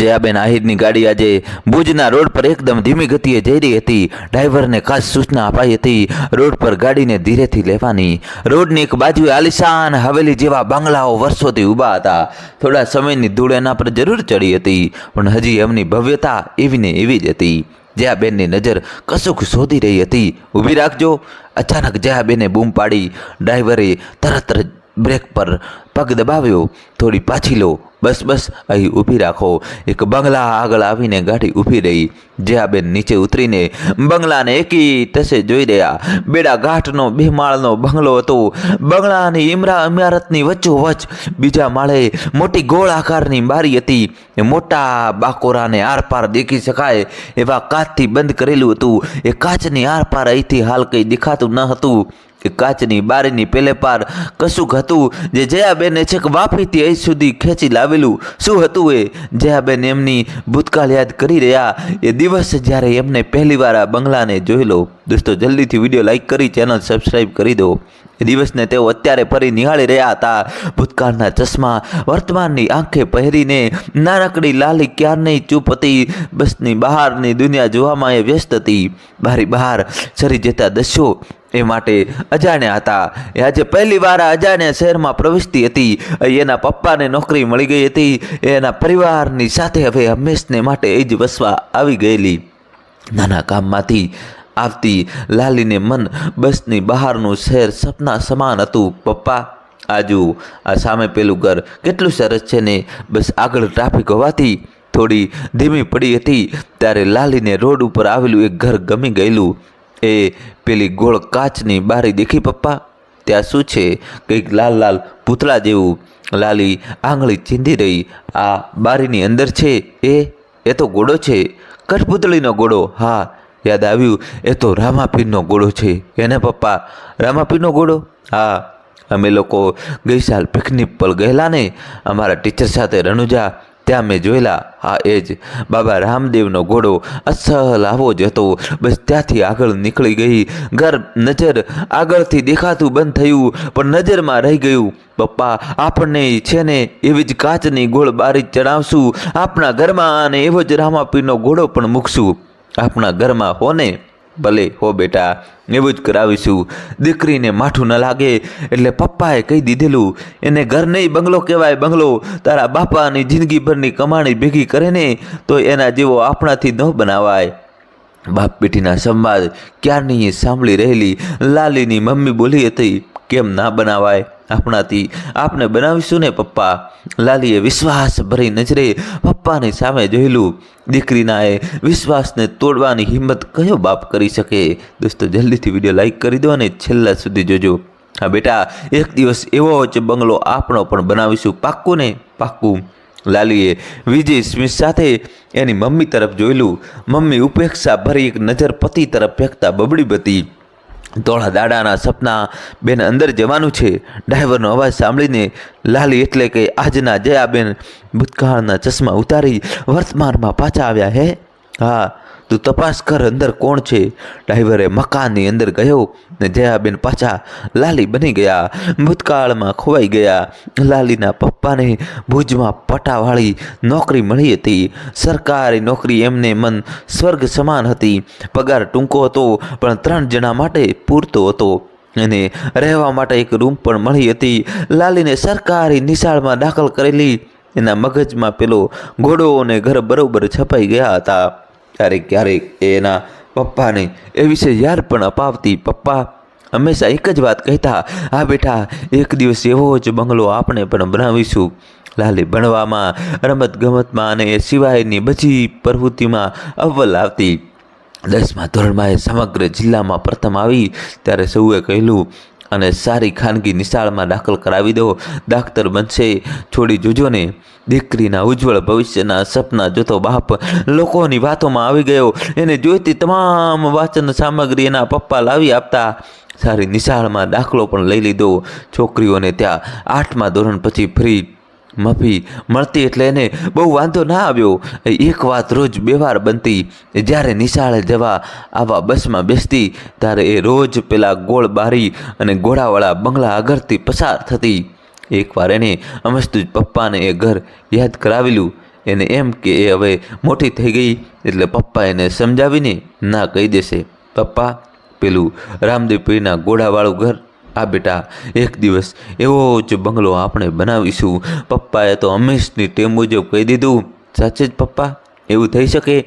જયાબેન આહિરની ગાડી આજે ભુજના રોડ પર એકદમ ધીમી ગતિએ જઈ રહી હતી. ડ્રાઈવરને ખાસ સૂચના અપાઈ હતી. રોડ પર ગાડીને ધીરેથી લેવાની. રોડની એક બાજુએ આલિશાન હવેલી જેવા બંગલાઓ વર્ષોથી ઊભા હતા. થોડા સમયની ધૂળ એના પર જરૂર ચડી હતી, પણ હજી એમની ભવ્યતા એવી ને એવી જ હતી. જયાબેનની નજર કશુંક શોધી રહી હતી. ઊભી રાખજો. અચાનક જયાબેને બૂમ પાડી. ડ્રાઈવરે તરત જ બ્રેક પર પગ દબાવ્યો. થોડી પાછી લો. બસ બસ, અહીં ઊભી રાખો. એક બંગલા આગળ આવીને ગાડી ઊભી રહી. જયાબેન નીચે ઉતરીને, બંગલાને એકી તસે જોઈ રહ્યા. બેડા ઘાટનો, બે માળનો બંગલો હતો. બંગલાની ઇમરા ઇમારતની વચ્ચોવચ્ચ. બીજા માળે મોટી ગોળ આકારની બારી હતી. એ મોટા બાકોરાને આરપાર દેખી શકાય એવા કાચથી બંધ કરેલું હતું. એ કાચની આરપાર અહીંથી હાલ કંઈ દેખાતું ન હતું. એ કાચની, બારીની પેલે પાર કશુંક હતું જે જયાબેને છેક વાપીથી અહીં સુધી ખેંચી લાવેલું. શું હતું એ? જયાબેન એમની ભૂતકાળ યાદ કરી રહ્યા. એ દિવસ જ્યારે એમને પહેલીવાર આ બંગલાને જોયેલો. દોસ્તો, જલ્દીથી વીડિયો લાઇક કરી, ચેનલ સબસ્ક્રાઈબ કરી દો. એ દિવસને તેઓ અત્યારે ફરી નિહાળી રહ્યા હતા. ભૂતકાળના ચશ્મા, વર્તમાનની આંખે પહેરીને નાનકડી લાલી ક્યારની ચૂપ હતી. બસની બહારની દુનિયા જોવામાં એ વ્યસ્ત હતી. બારી બહાર સરી જતા દસ્યો. એ માટે અજાણ્યા હતા. એ આજે પહેલી વાર અજાણ્યા શહેરમાં પ્રવેશતી હતી. એના પપ્પાને નોકરી મળી ગઈ હતી. એના પરિવારની સાથે હવે હંમેશને માટે એ જ વસવા આવી ગયેલી. નાના કામમાંથી આવતી લાલીને મન બસની બહારનું શહેર સપના સમાન હતું. પપ્પા, આજુ, આ સામે પેલું ઘર કેટલું સરસ છે ને? બસ આગળ ટ્રાફિક હોવાથી થોડી ધીમી પડી હતી. ત્યારે લાલીને રોડ ઉપર આવેલું એક ઘર ગમી ગયેલું. એ પેલી ગોળ કાચની બારી દેખી પપ્પા? ત્યાં શું છે? કંઈક લાલ લાલ પૂતળા જેવું લાલી આંગળી ચીંધી રહી. આ બારીની અંદર છે? એ એ તો ગોળો છે. કઠપુતળીનો ગોળો. હા, યાદ આવ્યું. એ તો રામાપીરનો ગોળો છે. એને પપ્પા, રામાપીરનો ગોળો? હા, અમે લોકો ગઈ સાલ પિકનિક પર ગયેલા ને. અમારા ટીચર સાથે રણુજા ત્યાં મેં જોયેલા. હા, એ જ. બાબા રામદેવનો ઘોડો અસહલ આવો જ હતો. બસ ત્યાંથી આગળ નીકળી ગઈ. ઘર નજર આગળથી દેખાતું બંધ થયું, પણ નજરમાં રહી ગયું. પપ્પા, આપણને છે ને એવી જ કાચની ગોળ બારી ચડાવશું. આપણા ઘરમાં અને એવો જ રામાપીરનો ઘોડો પણ મૂકશું. આપણા ઘરમાં હો ને ભલે હો બેટા, એવું જ કરાવીશું. દીકરીને માઠું ન લાગે, એટલે પપ્પાએ કહી દીધેલું, એને ઘર નહીં બંગલો કહેવાય બંગલો, તારા બાપાની જિંદગીભરની કમાણી ભેગી કરે ને, તો એના જેવો આપણાથી ન બનાવાય. બાપ બેટીના સંવાદ ક્યારની સાંભળી રહેલી, લાલીની મમ્મી બોલી હતી, કેમ ના બનાવાય? આપણાથી આપને બનાવીશું ને પપ્પા. લાલીએ વિશ્વાસ ભરી નજરે પપ્પાની સામે જોયેલું દીકરીના એ વિશ્વાસને તોડવાની હિંમત કયો બાપ કરી શકે? દોસ્તો, જલ્દીથી વીડિયો લાઇક કરી દો અને છેલ્લા સુધી જોજો. હા બેટા, એક દિવસ એવો જ બંગલો આપણો પણ બનાવીશું. પાક્કું ને? પાક્કું. લાલીએ વિજય સ્મિથ સાથે એની મમ્મી તરફ જોયેલું. મમ્મી ઉપેક્ષા ભરી એક નજર પતિ તરફ ફેંકતા બબડી બતી. ધોળા દાડાના સપના બેન અંદર જવાનું છે. ડ્રાઈવરનો અવાજ સાંભળીને લાલી એટલે કે આજના જયાબેન ભૂતકાળના ચશ્મા ઉતારી વર્તમાનમાં પાછા આવ્યા હે. હા તું તપાસ કર અંદર કોણ છે? ડ્રાઈવરે મકાનની અંદર ગયો ને જયાબેન પાછા લાલી બની ગયા. ભૂતકાળમાં ખોવાઈ ગયા. લાલીના પપ્પાને ભુજમાં પટાવાળી નોકરી મળી હતી. સરકારી નોકરી એમને મન સ્વર્ગ સમાન હતી. પગાર ટૂંકો હતો, પણ ત્રણ જણા માટે પૂરતો હતો. અને રહેવા માટે એક રૂમ પણ મળી હતી. લાલીને સરકારી નિશાળમાં દાખલ કરેલી. એના મગજમાં પેલો ઘોડો અને ઘર બરોબર છપાઈ ગયા હતા. ક્યારેક ક્યારેક એના પપ્પાને એ વિશે યાદ પણ અપાવતી પપ્પા હંમેશા એક જ વાત કહેતા આ બેટા, એક દિવસ એવો જ બંગલો આપણે પણ બનાવીશું. લાલી, ભણવામાં રમત ગમતમાં અને એ સિવાયની બધી પ્રવૃત્તિમાં અવ્વલ આવતી. દસમા ધોરણમાં એ સમગ્ર જિલ્લામાં પ્રથમ આવી, ત્યારે સૌએ કહેલું અને સારી ખાનગી નિશાળમાં દાખલ કરાવી દો. ડાક્ટર બનશે. છોડી જોજો ને દીકરીના ઉજ્જવળ ભવિષ્યના સપના જોતો બાપ લોકોની વાતોમાં આવી ગયો. એને જોઈતી તમામ વાંચન સામગ્રી એના પપ્પા લાવી આપતા. સારી નિશાળમાં દાખલો પણ લઈ લીધો. છોકરીઓને ત્યાં આઠમા ધોરણ પછી ફ્રી મફી મળતી એટલે એને બહુ વાંધો ના આવ્યો. એક વાત રોજ બે વાર બનતી, જ્યારે નિશાળે જવા આવા બસમાં બેસતી, ત્યારે એ રોજ પેલા ગોળ બારી અને ગોળાવાળા બંગલા આગળથી પસાર થતી. એકવાર એને અમસ્તું પપ્પાને એ ઘર યાદ કરાવેલું. એને એમ કે એ હવે મોટી થઈ ગઈ, એટલે પપ્પા એને સમજાવીને ના કહી દેશે. પપ્પા, પેલું રામદેવપીરના ગોળાવાળું ઘર આ બેટા, એક દિવસ એવો જ બંગલો આપણે બનાવીશું. પપ્પાએ તો હંમેશની ટેમ મુજબ કહી દીધું. સાચે જ પપ્પા? એવું થઈ શકે?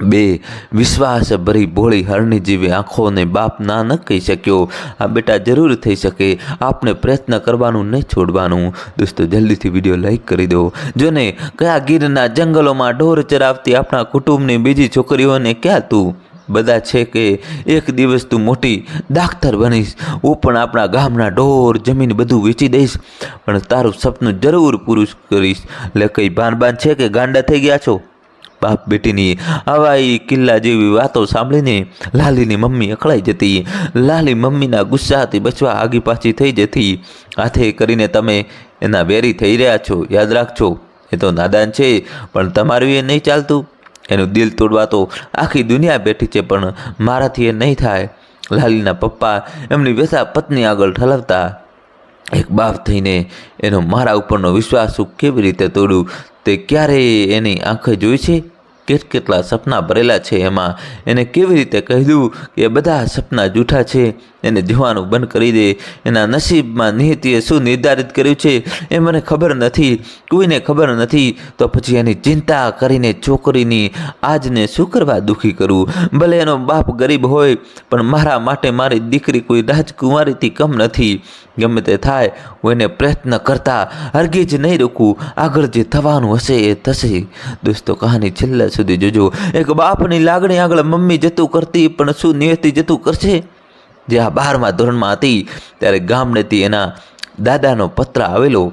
બે વિશ્વાસ ભરી ભોળી હરણી જેવી આંખોને બાપ ના ન કહી શક્યો. આ બેટા જરૂર થઈ શકે. આપને પ્રયત્ન કરવાનું નહીં છોડવાનું. દોસ્તો, જલ્દીથી વીડિયો લાઈક કરી દો. જોને, કયા ગીરના જંગલોમાં ઢોર ચરાવતી આપણા કુટુંબની બીજી છોકરીઓને ક્યાં તું? બધા છે કે એક દિવસ તું મોટી દાખતર બનીશ. હું પણ આપણા ગામના ઢોર જમીન બધું વેચી દઈશ. પણ તારું સપનું જરૂર પૂરું કરીશ. એટલે કંઈ બાન છે કે ગાંડા થઈ ગયા છો? બાપ બેટીની હવાઈ કિલ્લા જેવી વાતો સાંભળીને લાલીની મમ્મી અકળાઈ જતી. લાલી મમ્મીના ગુસ્સાથી બચવા આગી પાછી થઈ જતી. હાથે કરીને તમે એના વેરી થઈ રહ્યા છો. યાદ રાખજો, એ તો નાદાન છે, પણ તમારું એ નહીં ચાલતું. એનું દિલ તોડવા તો આખી દુનિયા બેઠી છે, પણ મારાથી એ નહીં થાય. લાલીના પપ્પા એમની વ્યથા પત્ની આગળ ઠલવતા. એક બાપ થઈને એનો મારા ઉપરનો વિશ્વાસ હું કેવી રીતે તોડું, તે ક્યારેય એની આંખે જોઈ છે? કેટ કેટલા સપના ભરેલા છે એમાં. એને કેવી રીતે કહ્યું કે એ બધા સપના જૂઠા છે? એને જોવાનું બંધ કરી દે. એના નસીબમાં નિહિતીએ શું નિર્ધારિત કર્યું છે એ મને ખબર નથી. કોઈને ખબર નથી. તો પછી એની ચિંતા કરીને છોકરીની આજને શું કરવા દુઃખી કરું? ભલે એનો બાપ ગરીબ હોય, પણ મારા માટે મારી દીકરી કોઈ રાજકુમારીથી કમ નથી. ગમે તે થાય, હું એને પ્રયત્ન કરતા હરગીજ નહીં રોકું. આગળ જે થવાનું હશે એ થશે. દોસ્તો, કહાની છેલ્લા સુધી જોજો. એક બાપની લાગણી આગળ મમ્મી જતું કરતી, પણ શું નિયતિ જતું કરશે? જે આ બારમા ધોરણમાં હતી ત્યારે ગામડેથી એના દાદાનો પત્ર આવેલો.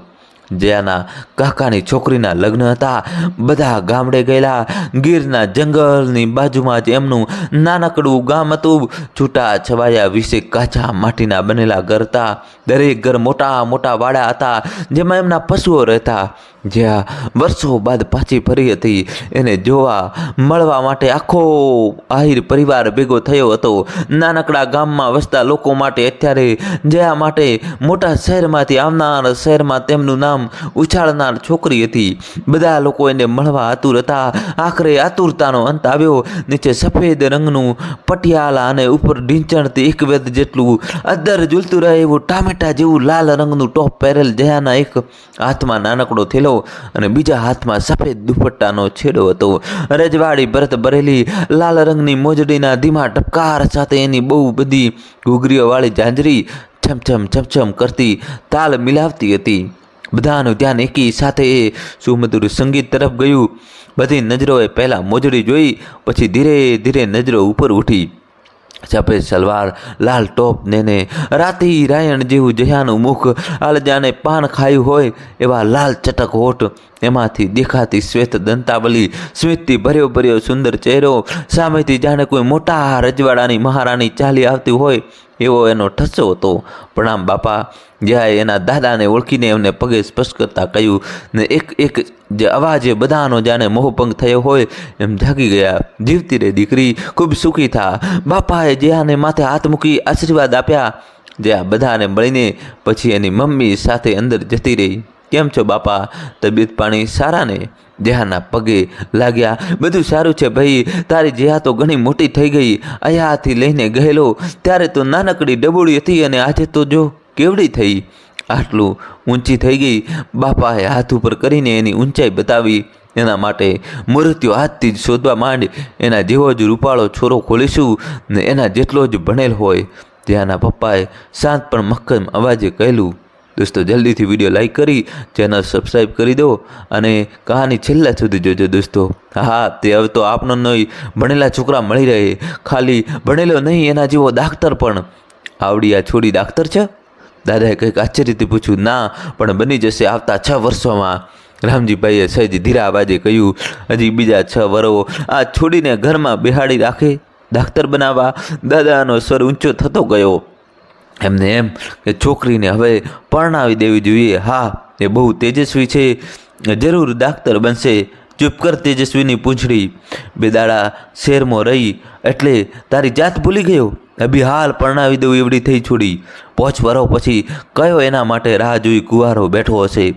જેના કાકાની છોકરીના લગ્ન હતા, બધા ગામડે ગયેલા ગીરના જંગલની બાજુમાં જ એમનું નાનકડું ગામ હતું. છૂટા છવાયા વિશે કાચા માટીના બનેલા ઘર હતા. દરેક ઘર મોટા મોટા વાડા હતા, જેમાં એમના પશુઓ રહેતા. જ્યાં વર્ષો બાદ પાછી ફરી હતી, એને જોવા મળવા માટે આખો આહિર પરિવાર ભેગો થયો હતો. નાનકડા ગામમાં વસતા લોકો માટે અત્યારે જયા માટે મોટા શહેરમાંથી આવનાર શહેરમાં તેમનું નામ ઉછાળનાર છોકરી હતી. બધા લોકો એને મળવા આતુર હતા. આખરે આતુરતાનો અંત આવ્યો. નીચે સફેદ રંગનું પટિયાલા અને ઉપર ઢીંચણથી એક વેદ જેટલું અદર ઝૂલતું રહે એવું ટામેટા જેવું લાલ રંગનું ટોપ પહેરેલ જયાના એક હાથમાં નાનકડો થેલો અને બીજા હાથમાં સફેદ દુપટ્ટાનો છેડો હતો. રજવાડી ભરત ભરેલી લાલ રંગની મોજડીના ધીમા ટપકાર સાથે એની બહુ બધી ઘૂઘરીઓવાળી ઝાંઝરી છમછમ છમછમ કરતી તાલ મિલાવતી હતી. બધાનું ધ્યાન એકી સાથે એ સુમધુર સંગીત તરફ ગયું. બધી નજરોએ પહેલાં મોજડી જોઈ, પછી ધીરે ધીરે નજરો ઉપર ઉઠી. સફેદ સલવાર, લાલ ટોપ ને રાતી રાયણ જેવું જયાનું મુખ, આલજાને પાન ખાયું હોય, એવા લાલ ચટક હોઠ, એમાંથી દેખાતી શ્વેત દંતાવલી સ્મિતથી ભર્યો ભર્યો સુંદર ચહેરો, સામેથી જાણે કોઈ મોટા રજવાડાની મહારાણી ચાલી આવતી હોય, એવો એનો ઠસ્સો હતો. પ્રણામ બાપા જ્યાં એના દાદાને ઓળખીને એમને પગે સ્પષ્ટ કરતા કહ્યું, ને એક એક જે અવાજે બધાનો જાણે મોહભંગ થયો હોય, એમ જાગી ગયા. જીવતી રે દીકરી, ખૂબ સુખી થા. બાપાએ જ્યાંને માથે હાથ મૂકી આશીર્વાદ આપ્યા. જ્યાં બધાને મળીને પછી એની મમ્મી સાથે અંદર જતી રહી. કેમ છો બાપા? તબિયત પાણી સારા ને? જેહાના પગે લાગ્યા. બધું સારું છે ભાઈ. તારી જેહા તો ઘણી મોટી થઈ ગઈ. અહીંયાથી લઈને ગયેલો. ત્યારે તો નાનકડી ડબોળી હતી અને આજે તો જો કેવડી થઈ? આટલું ઊંચી થઈ ગઈ. બાપાએ હાથ ઉપર કરીને એની ઊંચાઈ બતાવી. એના માટે મૃત્યુ હાથથી જ શોધવા માંડ. એના જેવો જ રૂપાળો છોરો ખોલીશું ને એના જેટલો જ ભણેલ હોય. ત્યાંના પપ્પાએ શાંત પણ મક્કમ અવાજે કહેલું, દોસ્તો, જલ્દીથી વીડિયો લાઇક કરી, ચેનલ સબસ્ક્રાઈબ કરી દો અને કહાની છેલ્લા સુધી જોજો દોસ્તો. હા, તે હવે તો આપનો નહીં. ભણેલા છોકરા મળી રહે. ખાલી ભણેલો નહીં, એના જેવો દાખતર પણ. આવડી આ છોડી દાખતર છે? દાદાએ કંઈક આશ્ચર્યથી પૂછ્યું, ના, પણ બની જશે આવતા છ વર્ષોમાં. રામજીભાઈએ સહેજ ધીરા અવાજે કહ્યું, હજી બીજા છ વરો આ છોડીને ઘરમાં બેહાડી રાખે દાખતર બનાવવા. દાદાનો સ્વર ઊંચો થતો ગયો. એમને એમ કે, છોકરીને હવે પરણાવી દેવી જોઈએ. હા, એ બહુ તેજસ્વી છે. જરૂર ડાક્ટર બનશે. ચૂપ કર તેજસ્વીની પૂંછડી. બે દાડા શેરમાં રહી એટલે તારી જાત ભૂલી ગયો. અભી હાલ પરણાવી દઉં એવડી થઈ છોડી. પોચ વરો પછી કયો એના માટે રાહ જોઈ કુવારો બેઠો હશે?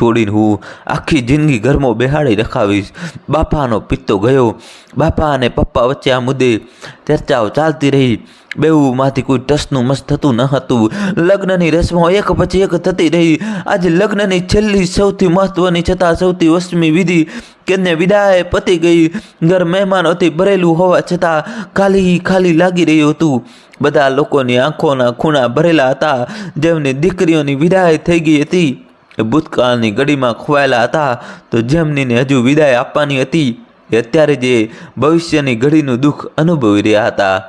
છોડીને હું આખી જિંદગી ઘરમાં બેહાડી રખાવીશ. બાપાનો પિત્તો ગયો. બાપા અને પપ્પા વચ્ચે આ મુદ્દે ચર્ચાઓ ચાલતી રહી. બેઉમાંથી કોઈ ટસનું મસ્ત થતું ન હતું. લગ્નની રસમો એક પછી એક થતી રહી. આજે લગ્નની છેલ્લી સૌથી મહત્વની છતાં સૌથી વસ્મી વિધિ કેને વિદાય પતી ગઈ. ઘર મહેમાનોથી ભરેલું હોવા છતાં ખાલી ખાલી લાગી રહ્યું હતું. બધા લોકોની આંખોના ખૂણા ભરેલા હતા. જેમની દીકરીઓની વિદાય થઈ ગઈ હતી. ભૂતકાળની ઘડીમાં ખોવાયેલા હતા. તો જેમનીને હજુ વિદાય આપવાની હતી. એ અત્યારે જે ભવિષ્યની ઘડીનું દુઃખ અનુભવી રહ્યા હતા.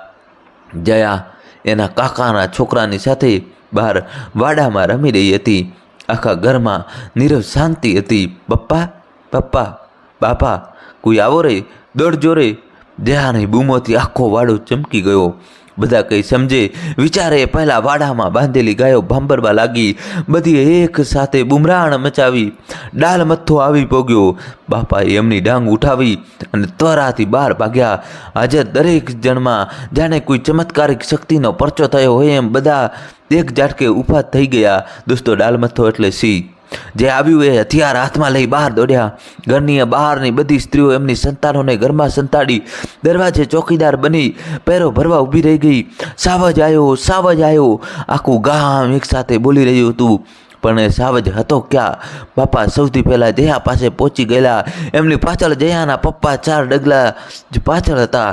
જયા એના કાકાના છોકરાની સાથે બહાર વાડામાં રમી રહી હતી. આખા ઘરમાં નીરવ શાંતિ હતી. પપ્પા પપ્પા બાપા, કોઈ આવો રે, દોડજો રે. જયાની બૂમોથી આખો વાડો ચમકી ગયો. બધા કંઈ સમજે, વિચારે પહેલાં વાડામાં બાંધેલી ગાયો ભાંભરવા લાગી. બધી એક સાથે બુમરાણ મચાવી, ડાલ મથ્થો આવી પોગ્યો. બાપાએ એમની ડાંગ ઉઠાવી અને ત્વરાથી બહાર ભાગ્યા. આજે દરેક જણમાં જાણે કોઈ ચમત્કારિક શક્તિનો પરચો થયો હોય એમ બધા એક ઝાટકે ઊભા થઈ ગયા. દોસ્તો, ડાલ મથ્થો એટલે સિંહ. જે આવ્યું એ હથિયાર હાથમાં લઈ બહાર દોડ્યા. ઘરની બહારની બધી સ્ત્રીઓ એમની સંતાનોને ઘરમાં સંતાડી દરવાજે ચોકીદાર બની પેરો ભરવા ઊભી રહી ગઈ. સાવજ આવ્યો સાવજ આવ્યો આખું ગામ એકસાથે બોલી રહ્યું હતું. પણ એ સાવજ હતો ક્યાં? બાપા સૌથી પહેલાં જયા પાસે પહોંચી ગયેલા. એમની પાછળ જયાના પપ્પા ચાર ડગલા જ પાછળ હતા.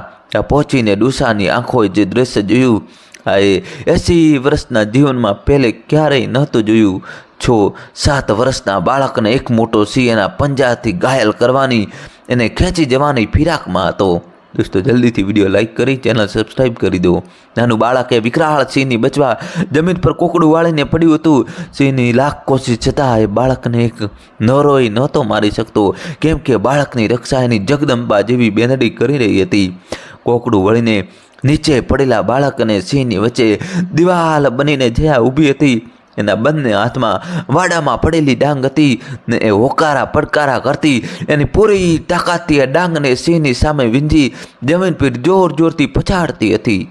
પહોંચીને ડુસાની આંખોએ જે દ્રશ્ય જોયું, આ એ એંસી વર્ષના જીવનમાં પહેલે ક્યારેય નહોતું જોયું. છો. સાત વર્ષના બાળકને એક મોટો સિંહ એના પંજાથી ઘાયલ કરવાની એને ખેંચી જવાની ફિરાકમાં હતો. દોસ્તો, જલ્દીથી વીડિયો લાઈક કરી, ચેનલ સબસ્ક્રાઈબ કરી દો. નાનું બાળકે વિકરાળ સિંહની બચવા જમીન પર કોકડું વાળીને પડ્યું હતું. સિંહની લાખ કોશિશ છતાં એ બાળકને એક નરોય નહોતો મારી શકતો. કેમ કે બાળકની રક્ષા એની જગદંબા જેવી બેનડી કરી રહી હતી. કોકડું વળીને નીચે પડેલા બાળક અને સિંહની વચ્ચે દિવાલ બનીને જયા ઊભી હતી. એના બંને હાથમાં વાડામાં પડેલી ડાંગ હતી ને એ હોકારા પડકારા કરતી, એની પૂરી તાકાતથી આ ડાંગને સિંહની સામે વીંજી જમીન પર જોર જોરથી પછાડતી હતી.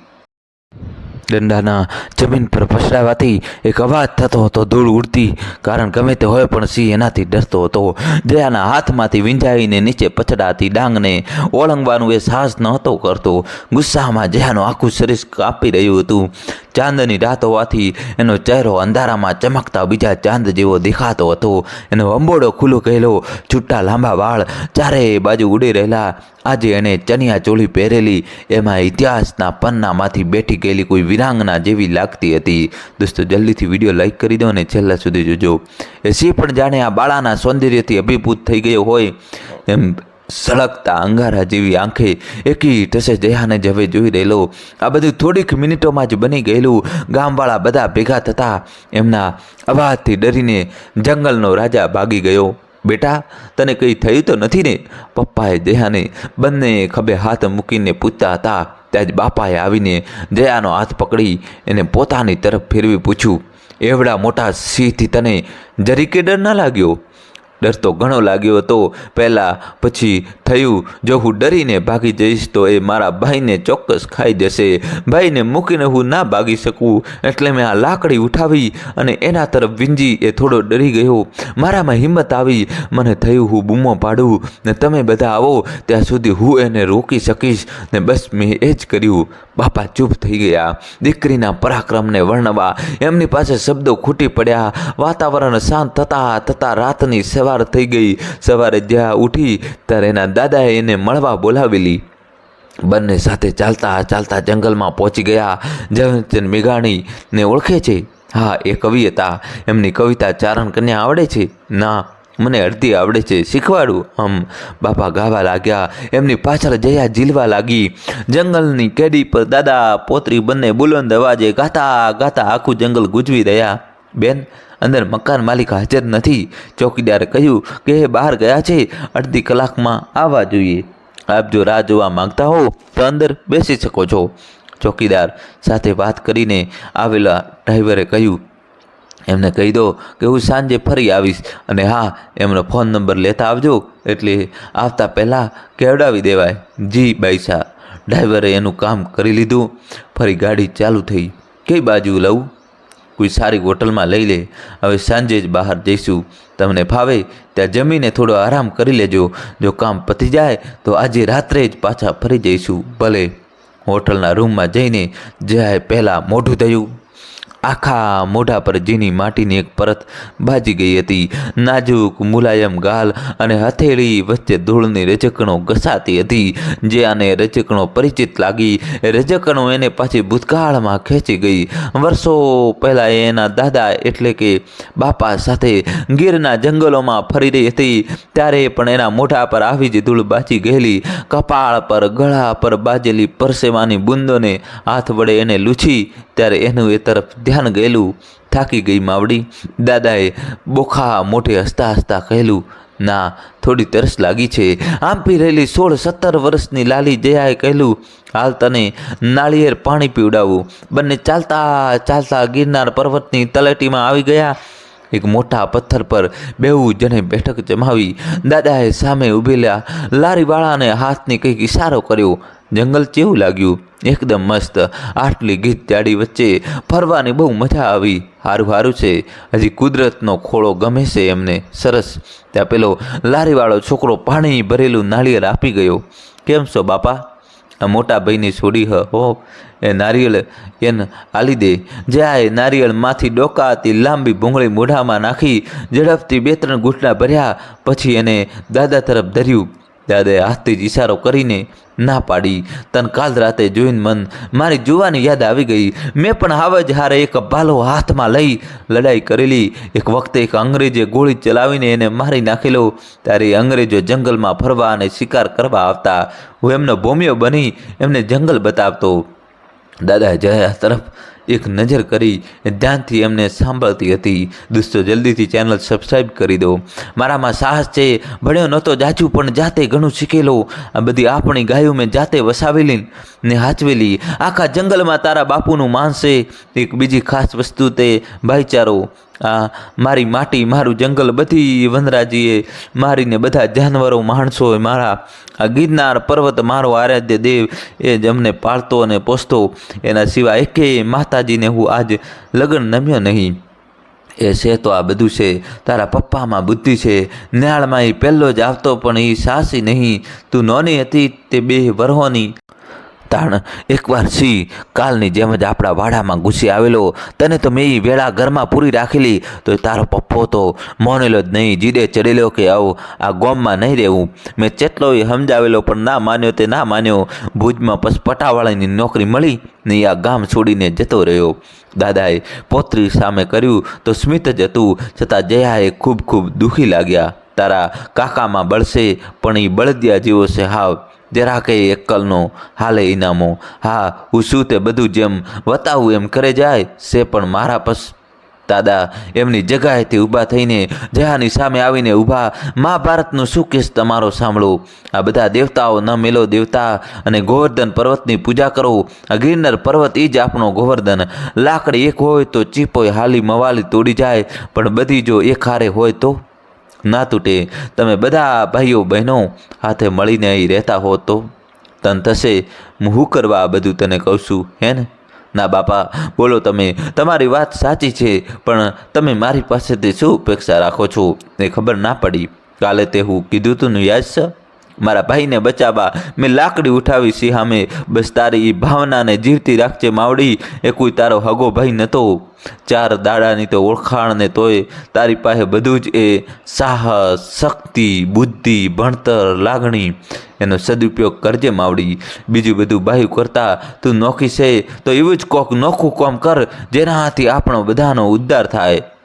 દંડાના જમીન પર ફસડાવાથી એક અવાજ થતો હતો, ધૂળ ઉડતી. કારણ ગમે તે હોય પણ સિંહ એનાથી ડરતો હતો. જયાના હાથમાંથી વિંજાઈને નીચે પછડાતી ડાંગને ઓળંગવાનું એ સાહસ નહોતો કરતો. ગુસ્સામાં જયાનું આખું શરીર કાપી રહ્યું હતું. ચાંદની રાત હોવાથી એનો ચહેરો અંધારામાં ચમકતા બીજા ચાંદ જેવો દેખાતો હતો. એનો અંબોડો ખુલ્લો કહેલો, છૂટા લાંબા વાળ, ચારે બાજુ ઉડી રહેલા. આજે એણે ચણિયા ચોળી પહેરેલી. એમાં ઇતિહાસના પન્નામાંથી બેઠી ગયેલી કોઈ વિરાંગના જેવી લાગતી હતી. દોસ્તો, જલ્દીથી વીડિયો લાઈક કરી દો અને છેલ્લા સુધી જોજો. એ સિંહ પણ જાણે આ બાળાના સૌંદર્યથી અભિભૂત થઈ ગયો હોય. એમ સળગતા અંગારા જેવી આંખે એકી ટસે જયાને જ હવે જોઈ રહેલો. આ બધું થોડીક મિનિટોમાં જ બની ગયેલું. ગામવાળા બધા ભેગા થતા એમના અવાજથી ડરીને જંગલનો રાજા ભાગી ગયો. બેટા, તને કંઈ થયું તો નથી ને? પપ્પાએ જયાને બંને ખભે હાથ મૂકીને પૂછતા હતા. ત્યાં જ બાપાએ આવીને દયાનો હાથ પકડી એને પોતાની તરફ ફેરવી પૂછ્યું, એવડા મોટા સિંહથી તને જરીકે ડર ન લાગ્યો? ડર તો ઘણો લાગ્યો હતો. પહેલાં પછી થયું, જો હું ડરીને ભાગી જઈશ તો એ મારા ભાઈને ચોક્કસ ખાઈ જશે. ભાઈને મૂકીને હું ના ભાગી શકું, એટલે મેં આ લાકડી ઉઠાવી અને એના તરફ વિંજી એ થોડો ડરી ગયો. મારામાં હિંમત આવી. મને થયું, હું બૂમો પાડું ને તમે બધા આવો, ત્યાં સુધી હું એને રોકી શકીશ. ને બસ મેં એ જ કર્યું. બાપા ચૂપ થઈ ગયા. દીકરીના પરાક્રમને વર્ણવા એમની પાસે શબ્દો ખૂટી પડ્યા. વાતાવરણ શાંત થતાં થતાં રાતની સવાર થઈ ગઈ. સવારે જ્યાં ઉઠી ત્યારે એના દાદાએ એને મળવા બોલાવેલી. બંને સાથે ચાલતા ચાલતા જંગલમાં પહોંચી ગયા. ઝવેરચંદ મેઘાણીને ઓળખે છે. હા, એ કવિ હતા. એમની કવિતા ચારણ કન્યા આવડે છે. ના મને અડધી આવડે છે, શીખવાડું. આમ બાપા ગાવા લાગ્યા, એમની પાછળ જયા ઝીલવા લાગી. જંગલની કેડી પર દાદા, પોતરી બંને બુલંદ અવાજે ગાતા ગાતા આખું જંગલ ગુજવી રહ્યા. બેન, અંદર મકાન માલિક હાજર નથી. ચોકીદારે કહ્યું કે એ બહાર ગયા છે, અડધી કલાકમાં આવવા જોઈએ. આપ જો રાહ જોવા માંગતા હો, તો અંદર બેસી શકો છો. ચોકીદાર સાથે વાત કરીને આવેલા ડ્રાઈવરે કહ્યું એમને કહી દો કે હું સાંજે ફરી આવીશ અને હા, એમનો ફોન નંબર લેતા આવજો, એટલે આવતા પહેલાં કેવડાવી દેવાય. જી, બાઈ શાહ ડ્રાઈવરે એનું કામ કરી લીધું. ફરી ગાડી ચાલુ થઈ. કઈ બાજુ લઉં? કોઈ સારી હોટલમાં લઈ લે. હવે સાંજે જ બહાર જઈશું. તમને ફાવે? ત્યાં જમીને થોડો આરામ કરી લેજો. જો કામ પતી જાય, તો આજે રાત્રે જ પાછા ફરી જઈશું. ભલે. હોટલના રૂમમાં જઈને જયાએ પહેલાં મોઢું થયું આખા મોઢા પર જીની માટીની એક પરત બાજી ગઈ હતી. નાજુક મુલાયમ ગાલ અને હથેળી વચ્ચે ધૂળની રજકણો ઘસાતી હતી. જે આને રજકણો પરિચિત લાગી. રજકણો એને પાછી ભૂતકાળમાં ખેંચી ગઈ. વર્ષો પહેલાં એના દાદા એટલે કે બાપા સાથે ગીરના જંગલોમાં ફરી રહી હતી. ત્યારે પણ એના મોઢા પર આવી જ ધૂળ બાજી ગયેલી. કપાળ પર, ગળા પર બાજેલી પરસેવાની બુંદોને હાથ વડે એને લૂછી. ત્યારે એનું એ તરફ ધ્યાન ગયેલું, થાકી ગઈ માવડી. દાદાએ બોખા મોઢે હસતા હસતા કહેલું, ના, થોડી તરસ લાગી છે. આમ પી રહેલી સોળ સત્તર વર્ષની લાલી જયાએ કહેલું, હાલ તને નાળિયેર પાણી પીવડાવું. બંને ચાલતા ચાલતા ગિરનાર પર્વતની તલેટીમાં આવી ગયા. એક મોટા પથ્થર પર બેવું જણે બેઠક જમાવી. દાદાએ સામે ઊભેલા લારીવાળાને હાથની કંઈક ઇશારો કર્યો. જંગલ કેવું લાગ્યું. એકદમ મસ્ત. આટલી ગીત વચ્ચે ફરવાની બહુ મજા આવી. સારું સારું છે. હજી કુદરતનો ખોળો ગમે છે એમને. સરસ. ત્યાં પેલો લારીવાળો છોકરો પાણી ભરેલું નાળિયેર આપી ગયો. કેમ છો બાપા? આ મોટા ભાઈની છોડી હ. હો. એ નારિયેળ એને આલી દે. જ્યાં. એ નારિયેળમાંથી ડોકાતી લાંબી ભૂંગળી મોઢામાં નાખી, ઝડપથી બે ત્રણ ઘૂંટણા ભર્યા. પછી એને દાદા તરફ ધર્યું. દાદાએ હાથથી જ ઇશારો કરીને ના પાડી. તન કાલ રાતે જોઈને મન મારી જુવાની યાદ આવી ગઈ. મેં પણ હાવ જ હારે એક ભાલો હાથમાં લઈ લડાઈ કરેલી. એક વખતે એક અંગ્રેજે ગોળી ચલાવીને એને મારી નાખેલો. ત્યારે અંગ્રેજો જંગલમાં ફરવા અને શિકાર કરવા આવતા. હું એમનો ભૂમિયો બની એમને જંગલ બતાવતો. દાદા જયા તરફ. એક નજર કરી ધ્યાનથી એમને સાંભળતી હતી. દોસ્તો, જલ્દીથી ચેનલ સબસ્ક્રાઈબ કરી દો. મારામાં સાહસ છે, ભણ્યો નહોતો જાચું પણ જાતે ઘણું શીખેલો. આ બધી આપણી ગાયો મેં જાતે વસાવેલી ને હાચવેલી. આખા જંગલમાં તારા બાપુનું માન એક બીજી ખાસ વસ્તુ તે ભાઈચારો. આ મારી માટી, મારું જંગલ બધી વનરાજીએ મારીને બધા જાનવરો, માણસો, મારા આ ગિરનાર પર્વત, મારો આરાધ્ય દેવ એ જ અમને પાળતો અને પોસતો. એના સિવાય એકેય માતાજીને હું આજ લગ્ન નમ્યો નહીં. એ છે તો આ બધું છે. તારા પપ્પામાં બુદ્ધિ છે. ન્યાળમાં એ પહેલો જ આવતો પણ એ સાસી નહીં. તું નોની હતી તે બે વરહોની. તાણ એકવાર સિંહ કાલની જેમ જ આપણા વાડામાં ઘૂસી આવેલો. તને તો મેં વેળા ઘરમાં પૂરી રાખેલી. તો તારો પપ્પો તો મોનેલો જ નહીં. જીદે ચડેલો કે આવું આ ગોમમાં નહીં રહેવું. મેં ચેટલોય સમજાવેલો પણ ના માન્યો તે ના માન્યો. ભુજમાં પછી પટાવાળાની નોકરી મળી ને આ ગામ છોડીને જતો રહ્યો. દાદાએ પોત્રી સામે કર્યું તો સ્મિત જ હતું. છતાં જયાએ ખૂબ ખૂબ દુઃખી લાગ્યા. તારા કાકામાં બળશે પણ એ બળદિયા જેવો છે હાવ જરાકે એકલનો હાલે ઇનામો. હા, હું શું તે બધું જેમ વતાવું એમ કરે જાય છે પણ મારા પસ દાદા એમની જગાએથી ઊભા થઈને જયાની સામે આવીને ઊભા મહાભારતનું શું કેસ તમારો સાંભળો? આ બધા દેવતાઓ ન મેલો દેવતા અને ગોવર્ધન પર્વતની પૂજા કરો. આ ગિરનાર પર્વત એ જ આપણો ગોવર્ધન. લાકડી એક હોય તો ચીપોય હાલી મવાલી તોડી જાય, પણ બધી જો એક હારે હોય તો ના તૂટે. તમે બધા ભાઈઓ, બહેનો હાથે મળીને અહીં રહેતા હો તો તન થશે. હું શું કરવા આ બધું તને કહું છું, હે ને? ના બાપા, બોલો તમે, તમારી વાત સાચી છે, પણ તમે મારી પાસેથી શું અપેક્ષા રાખો છો? એ ખબર ના પડી. કાલે તે હું કીધું તું, યાદ છે? મારા ભાઈને બચાવવા મેં લાકડી ઉઠાવી સિંહામે બસ તારી એ ભાવનાને જીવતી રાખજે માવડી એ કોઈ તારો હગો ભાઈ નહોતો ચાર દાડાની તો ઓળખાણ ને તોય, તારી પાસે બધું જ એ સાહસ શક્તિ, બુદ્ધિ, ભણતર, લાગણી. એનો સદુપયોગ કરજે માવડી. બીજું બધું બાહ્યું કરતા તું નોખી છે, તો એવું જ કોક નોખું કોમ કર, જેનાથી આપણો બધાનો ઉદ્ધાર થાય.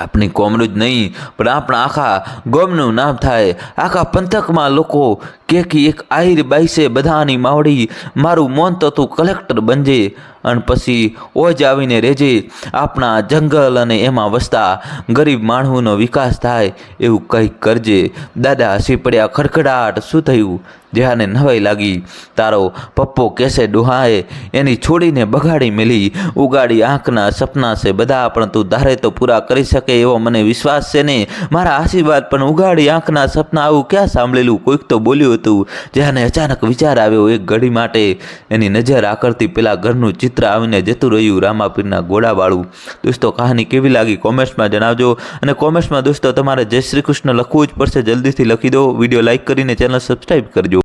આપણી કોમનું જ નહીં પણ આપણા આખા ગોમનું નામ થાય. આખા પંથકમાં લોકો કે એક આહિર બાઈસે બધાની માવડી, મારું મોન તો તું કલેક્ટર બનજે, અને પછી ઓજ આવીને રહેજે આપણા જંગલ અને એમાં વસતા ગરીબ માણસોનો વિકાસ થાય એવું કંઈક કરજે. દાદા હસી પડ્યા ખડખડાટ શું થયું? જેહાને નવાઈ લાગી. તારો પપ્પો કેસે ડુહાએ? એની છોડીને બગાડી મેલી. ઉગાડી આંખના સપના છે બધા, પણ તું ધારે તો પૂરા કરી શકે એવો મને વિશ્વાસ છે ને. મારા આશીર્વાદ, પણ ઉગાડી આંખના સપના આવું ક્યાં સાંભળેલું? કોઈક તો બોલ્યું હતું. જેને અચાનક વિચાર આવ્યો, એક ઘડી માટે એની નજર આકરતી પેલા ઘરનું ચિત્ર આવીને જતું રહ્યું રામાપીરના ગોળાવાળું. દોસ્તો, કહાની કેવી લાગી કોમેન્ટ્સમાં જણાવજો. અને કોમેન્ટ્સમાં દોસ્તો, તમારે જય શ્રી કૃષ્ણ લખવું જ પડશે. જલ્દીથી લખી દો. વીડિયો લાઇક કરીને ચેનલ સબસ્ક્રાઈબ કરજો.